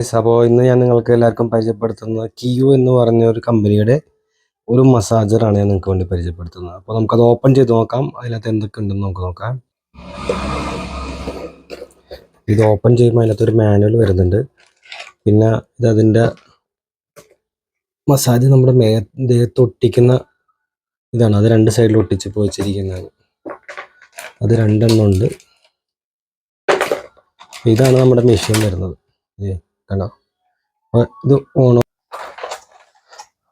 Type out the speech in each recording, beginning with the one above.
അപ്പോൾ ഇന്ന് ഞാൻ നിങ്ങൾക്ക് എല്ലാവർക്കും പരിചയപ്പെടുത്തുന്നത് കിയു എന്ന് പറഞ്ഞ ഒരു കമ്പനിയുടെ ഒരു മസാജറാണ് ഞാൻ നിങ്ങൾക്ക് വേണ്ടി പരിചയപ്പെടുത്തുന്നത്. അപ്പോൾ നമുക്കത് ഓപ്പൺ ചെയ്ത് നോക്കാം. അതിനകത്ത് എന്തൊക്കെ ഉണ്ടെന്ന് നമുക്ക് നോക്കാം. ഇത് ഓപ്പൺ ചെയ്യുമ്പോൾ അതിനകത്ത് ഒരു മാനുവൽ വരുന്നുണ്ട്. പിന്നെ ഇത് അതിന്റെ മസാജ് നമ്മുടെ മേ ദേഹത്ത് ഒട്ടിക്കുന്ന ഇതാണ്. അത് രണ്ട് സൈഡിൽ ഒട്ടിച്ച് പോയിച്ചിരിക്കുന്നതാണ് അത് രണ്ടെണ്ണം ഉണ്ട്. ഇതാണ് നമ്മുടെ മെഷീൻ വരുന്നത്. ഏ കണ്ടോ? ഇത് ഓണോ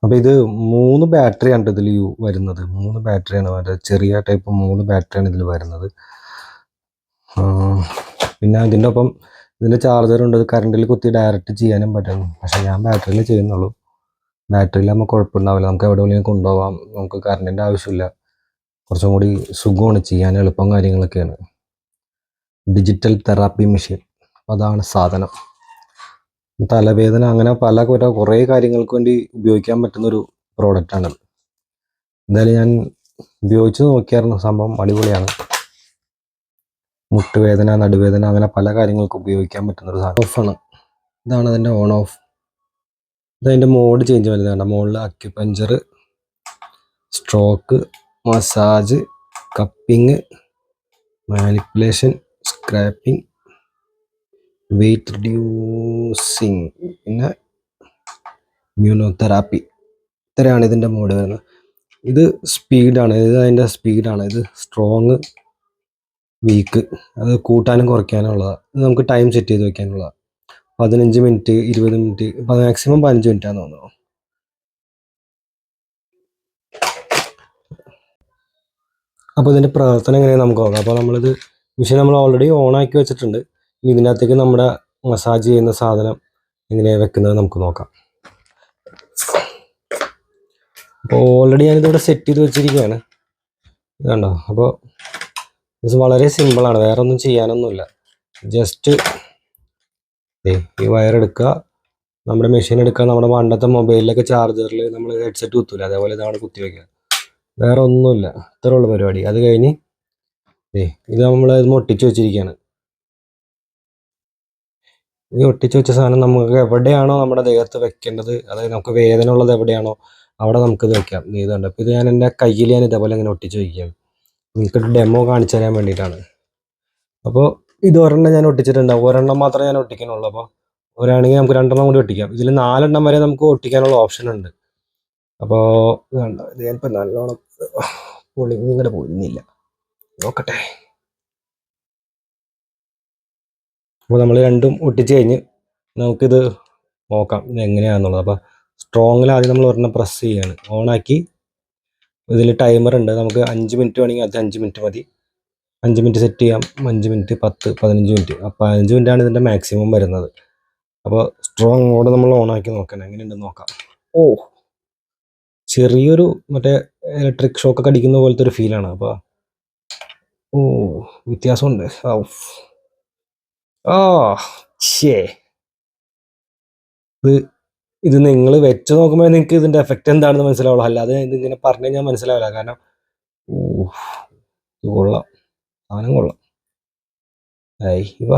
അപ്പൊ ഇത് മൂന്ന് ബാറ്ററിയാണ് ഇതിൽ വരുന്നത്. മൂന്ന് ബാറ്ററിയാണ് മറ്റേ ചെറിയ ടൈപ്പ് മൂന്ന് ബാറ്ററിയാണ് ഇതിൽ വരുന്നത്. പിന്നെ ഇതിന്റെ ഒപ്പം ഇതിന്റെ ചാർജറുണ്ട് കറണ്ടിൽ കുത്തി ഡയറക്റ്റ് ചെയ്യാനും പറ്റും. പക്ഷെ ഞാൻ ബാറ്ററിയിൽ ചെയ്യുന്നുള്ളൂ. ബാറ്ററിയിൽ നമുക്ക് കുഴപ്പമുണ്ടാവില്ല. നമുക്ക് എവിടെ വേണമെങ്കിലും കൊണ്ടുപോകാം നമുക്ക് കറണ്ടിന്റെ ആവശ്യമില്ല. കുറച്ചും കൂടി സുഖമാണ്. ചെയ്യാൻ എളുപ്പം കാര്യങ്ങളൊക്കെയാണ്. ഡിജിറ്റൽ തെറാപ്പി മെഷീൻ അതാണ് സാധനം. തലവേദന അങ്ങനെ പല കുറെ കാര്യങ്ങൾക്ക് വേണ്ടി ഉപയോഗിക്കാൻ പറ്റുന്ന ഒരു പ്രോഡക്റ്റാണത് എന്തായാലും ഞാൻ ഉപയോഗിച്ച് നോക്കിയായിരുന്നു സംഭവം അടിപൊളിയാണ്. മുട്ടുവേദന നടുവേദന അങ്ങനെ പല കാര്യങ്ങൾക്ക് ഉപയോഗിക്കാൻ പറ്റുന്ന ഒരു സാധനം ഓഫാണ് ഇതാണ് അതിന്റെ ഓൺ ഓഫ് ഇതതിന്റെ മോഡ് ചേഞ്ച് വരുന്നതാണ് മോളിൽ acupuncture stroke massage cupping manipulation scraping weight reducing പിന്നെ മ്യൂണോതെറാപ്പി ഇത്രയാണ് ഇതിന്റെ മോഡ് വരുന്നത്. ഇത് സ്പീഡാണ് ഇത് അതിന്റെ സ്പീഡാണ് ഇത് സ്ട്രോങ് വീക്ക് അത് കൂട്ടാനും കുറയ്ക്കാനും ഉള്ളതാണ് ഇത് നമുക്ക് ടൈം സെറ്റ് ചെയ്ത് വെക്കാനുള്ളതാണ് പതിനഞ്ച് മിനിറ്റ് ഇരുപത് മിനിറ്റ് മാക്സിമം പതിനഞ്ച് മിനിറ്റ് ആണെന്ന് തോന്നുന്നു. അപ്പോൾ ഇതിന്റെ പ്രവർത്തനം എങ്ങനെയാണ് നമുക്ക് നോക്കാം. അപ്പോൾ നമ്മളിത് മെഷീൻ നമ്മൾ ഓൾറെഡി ഓൺ ആക്കി വെച്ചിട്ടുണ്ട്. ഇതിനകത്തേക്ക് നമ്മുടെ മസാജ് ചെയ്യുന്ന സാധനം എങ്ങനെയാണ് വെക്കുന്നത് നമുക്ക് നോക്കാം. അപ്പോൾ ഓൾറെഡി ഞാനിതിവിടെ സെറ്റ് ചെയ്ത് വെച്ചിരിക്കുകയാണ്. കണ്ടോ അപ്പോൾ ഇത് വളരെ സിമ്പിളാണ് വേറെ ഒന്നും ചെയ്യാനൊന്നുമില്ല. ജസ്റ്റ് ഈ വയർ എടുക്കുക. നമ്മുടെ മെഷീൻ എടുക്കുക. നമ്മുടെ പണ്ടത്തെ മൊബൈലിലൊക്കെ ചാർജറിൽ നമ്മൾ ഹെഡ്സെറ്റ് കുത്തൂല? അതേപോലെ ഇതാണ് കുത്തി വെക്കുക. വേറെ ഒന്നുമില്ല ഇത്രേ ഉള്ളൂ പരിപാടി. അത് കഴിഞ്ഞ് ഇത് നമ്മൾ ഇത് മുട്ടിച്ച് വെച്ചിരിക്കുകയാണ്. ഈ ഒട്ടിച്ചു വെച്ച സാധനം നമുക്ക് എവിടെയാണോ നമ്മുടെ ദേഹത്ത് വെക്കേണ്ടത് അതായത് നമുക്ക് വേദന ഉള്ളത് എവിടെയാണോ അവിടെ നമുക്കിത് വെക്കാം. ഇതുണ്ട് അപ്പോൾ ഇത് ഞാൻ എന്റെ കയ്യിൽ ഞാൻ ഇതേപോലെ ഇങ്ങനെ ഒട്ടിച്ചു വയ്ക്കുകയാണ് നിങ്ങൾക്കൊരു ഡെമോ കാണിച്ചു തരാൻ വേണ്ടിയിട്ടാണ്. അപ്പോൾ ഇത് ഒരെണ്ണം ഞാൻ ഒട്ടിച്ചിട്ടുണ്ടാവും ഒരെണ്ണം മാത്രമേ ഞാൻ ഒട്ടിക്കാനുള്ളൂ അപ്പോൾ ഒരാണെങ്കിൽ നമുക്ക് രണ്ടെണ്ണം കൂടി ഒട്ടിക്കാം. ഇതിൽ നാലെണ്ണം വരെ നമുക്ക് ഒട്ടിക്കാനുള്ള ഓപ്ഷൻ ഉണ്ട്. അപ്പോൾ ഇത് കണ്ടോ? ഇത് ഞാനിപ്പോൾ നല്ലോണം പൊളി ഇങ്ങോട്ട് പോയിരുന്നില്ല നോക്കട്ടെ. അപ്പോൾ നമ്മൾ രണ്ടും ഒട്ടിച്ച് കഴിഞ്ഞ് നമുക്കിത് നോക്കാം ഇത് എങ്ങനെയാണെന്നുള്ളത് അപ്പോൾ സ്ട്രോങ്ങിൽ ആദ്യം നമ്മൾ ഒരെണ്ണം പ്രസ് ചെയ്യാണ്. ഓണാക്കി ഇതിൽ ടൈമർ ഉണ്ട്. നമുക്ക് അഞ്ച് മിനിറ്റ് വേണമെങ്കിൽ അത് അഞ്ച് മിനിറ്റ് മതി. അഞ്ച് മിനിറ്റ് സെറ്റ് ചെയ്യാം. അഞ്ച് മിനിറ്റ് പത്ത് പതിനഞ്ച് മിനിറ്റ് അപ്പോൾ പതിനഞ്ച് മിനിറ്റാണ് ഇതിന്റെ മാക്സിമം വരുന്നത്. അപ്പോൾ സ്ട്രോങ് മോഡ് നമ്മൾ ഓണാക്കി നോക്കണം. എങ്ങനെയുണ്ടെന്ന് നോക്കാം. ഓ ചെറിയൊരു മറ്റേ ഇലക്ട്രിക് ഷോക്കൊക്കെ അടിക്കുന്ന പോലത്തെ ഒരു ഫീലാണ് അപ്പോൾ ഓ വ്യത്യാസമുണ്ട്. ഔഫ്. ആ ഛേ ഇത് ഇത് നിങ്ങൾ വെച്ച് നോക്കുമ്പോൾ നിങ്ങൾക്ക് ഇതിന്റെ എഫക്റ്റ് എന്താണെന്ന് മനസ്സിലാവുള്ളൂ. അല്ലാതെ ഇതിങ്ങനെ പറഞ്ഞു കഴിഞ്ഞാൽ മനസ്സിലാവില്ല. കാരണം ഓ ഇത് കൊള്ളാം. സാധനം കൊള്ളാം. ഇവ.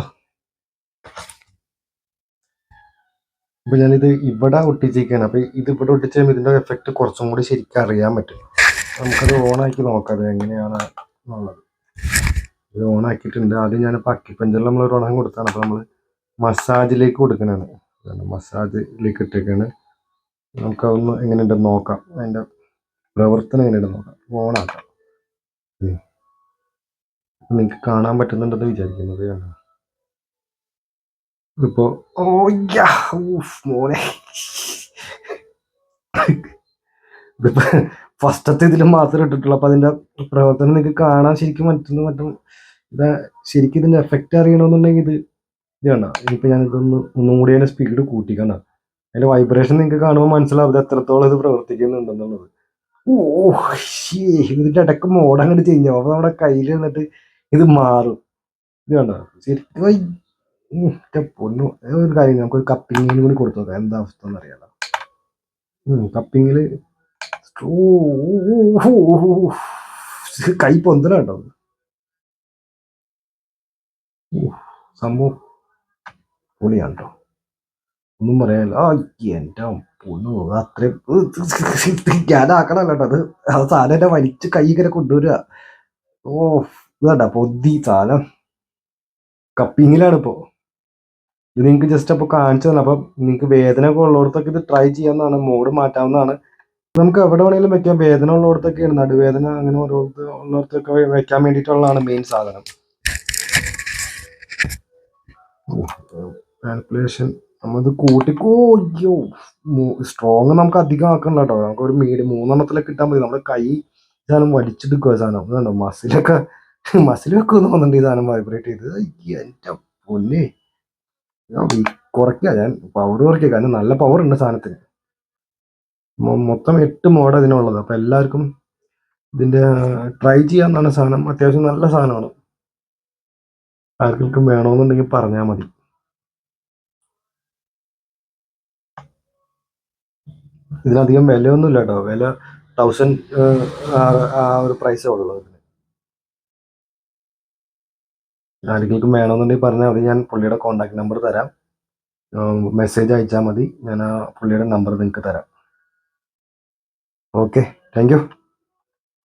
അപ്പൊ ഞാനിത് ഇവിടെ ഒട്ടിച്ചിരിക്കുകയാണ് അപ്പൊ ഇത് ഇവിടെ ഒട്ടിച്ച് ഇതിന്റെ എഫക്റ്റ് കുറച്ചും കൂടി ശരിക്കും അറിയാൻ പറ്റും. നമുക്കത് ഓൺ ആക്കി നോക്കാം. എങ്ങനെയാണ് എന്നുള്ളത്. ഇത് ഓണാക്കിയിട്ടുണ്ട് ആദ്യം ഞാൻ ഞാനിപ്പോൾ അക്കിപ്പഞ്ചറിൽ നമ്മൾ ഒരു ഉണക്കം കൊടുത്താണ്. അപ്പോൾ നമ്മൾ മസാജിലേക്ക് കൊടുക്കണതാണ്. മസാജിലേക്ക് ഇട്ടേക്കാണ്. നമുക്കതൊന്ന് എങ്ങനെയുണ്ടെന്ന് നോക്കാം. അതിന്റെ പ്രവർത്തനം എങ്ങനെയുണ്ടെന്ന് നോക്കാം. ഓണാക്കാം നിങ്ങൾക്ക് കാണാൻ പറ്റുന്നുണ്ടെന്ന് വിചാരിക്കുന്നത് ഇപ്പോ ഓ യാ ഊഫ് മോനെ. ഫസ്റ്റത്തെ ഇതിൽ മാത്രമേ ഇട്ടിട്ടുള്ളൂ. അപ്പൊ അതിന്റെ പ്രവർത്തനം നിങ്ങൾക്ക് കാണാൻ ശരിക്കും പറ്റുന്ന മറ്റും ഇതാ ശരിക്കും ഇതിന്റെ എഫക്റ്റ് അറിയണമെന്നുണ്ടെങ്കിൽ ഇത് ഇത് കണ്ട ഇനിയിപ്പോ ഞാൻ ഇതൊന്ന് ഒന്നും കൂടി അതിന്റെ സ്പീഡ് കൂട്ടിക്കണ്ട. അതിന്റെ വൈബ്രേഷൻ നിങ്ങൾക്ക് കാണുമ്പോൾ മനസ്സിലാവും ഇത് എത്രത്തോളം ഇത് പ്രവർത്തിക്കുന്നുണ്ടെന്നുള്ളത്. ഓ ഷീ ഇതിന്റെ ഇടയ്ക്ക് മോഡ് അങ്ങോട്ട് ചേഞ്ച് ആവും. അപ്പൊ നമ്മുടെ കയ്യിൽ നിന്നിട്ട് ഇത് മാറും. ഇത് കണ്ടോ ശരിക്കും പൊന്നു. ഒരു കാര്യം നമുക്ക് നമുക്കൊരു കപ്പിങ്ങിന് കൂടി കൊടുത്തു നോക്കാം. എന്താ അവസ്ഥ എന്ന് അറിയാലോ കൈ പൊന്തല കേട്ടോ സംഭവം പൊളിയാണ് കേട്ടോ. ഒന്നും പറയാനില്ല. ആ എന്റെ പൊന്നു അത്രയും ഞാനാക്കണല്ലോ കേട്ടോ അത്. ആ സാധനം എന്നെ വലിച്ച് കൈ ഇങ്ങനെ കൊണ്ടുവരിക. ഓ ഇതാണ്ട പൊതി സാധനം. കപ്പിങ്ങിലാണ് ഇപ്പോ. ഇത് നിങ്ങൾക്ക് ജസ്റ്റ് അപ്പൊ കാണിച്ചു തന്നെ അപ്പൊ നിങ്ങൾക്ക് വേദന ഒക്കെ ഉള്ളിടത്തൊക്കെ ഇത് ട്രൈ ചെയ്യാവുന്നതാണ്. മോഡ് മാറ്റാവുന്നതാണ്. നമുക്ക് എവിടെ വേണമെങ്കിലും വെക്കാം. വേദന ഉള്ളിടത്തൊക്കെയാണ്. നടുവേദന അങ്ങനെ ഓരോരുത്ത ഉള്ളിടത്തൊക്കെ വെക്കാൻ വേണ്ടിയിട്ടുള്ളതാണ് മെയിൻ സാധനം. കാൽക്കുലേഷൻ നമ്മത് കൂട്ടിക്കോ. സ്ട്രോങ് നമുക്ക് അധികം ആക്കണ്ട കേട്ടോ നമുക്ക് ഒരു മീഡിയം മൂന്നെണ്ണത്തിലൊക്കെ ഇട്ടാൽ മതി. നമ്മുടെ കൈ സാധനം വലിച്ചെടുക്കുക സാധനം. കണ്ടോ? മസിലൊക്കെ മസിൽ വെക്കുമെന്ന് തോന്നുന്നുണ്ട് ഈ സാധനം വൈബ്രേറ്റ് ചെയ്ത്. എന്റെ പൊന്നേ. കുറയ്ക്കുക ഞാൻ പവർ കുറയ്ക്കുക കാരണം നല്ല പവർ ഉണ്ട് സാധനത്തിന്. മൊത്തം എട്ട് മോഡ് ഇതിനുള്ളത്. അപ്പൊ എല്ലാവർക്കും ഇതിന്റെ ട്രൈ ചെയ്യാന്നാണ് സാധനം. അത്യാവശ്യം നല്ല സാധനമാണ്. ആർക്കും വേണമെന്നുണ്ടെങ്കിൽ പറഞ്ഞാൽ മതി. ഇതിനധികം വിലയൊന്നുമില്ല കേട്ടോ വില തൗസൻഡ് ആ ഒരു പ്രൈസേ ഉള്ളൂ ഇതിന്. ആർക്കെങ്കിലും വേണമെന്നുണ്ടെങ്കിൽ പറഞ്ഞാൽ മതി. ഞാൻ പുള്ളിയുടെ കോൺടാക്ട് നമ്പർ തരാം. മെസ്സേജ് അയച്ചാൽ മതി. ഞാൻ ആ പുള്ളിയുടെ നമ്പർ നിങ്ങൾക്ക് തരാം. Okay thank you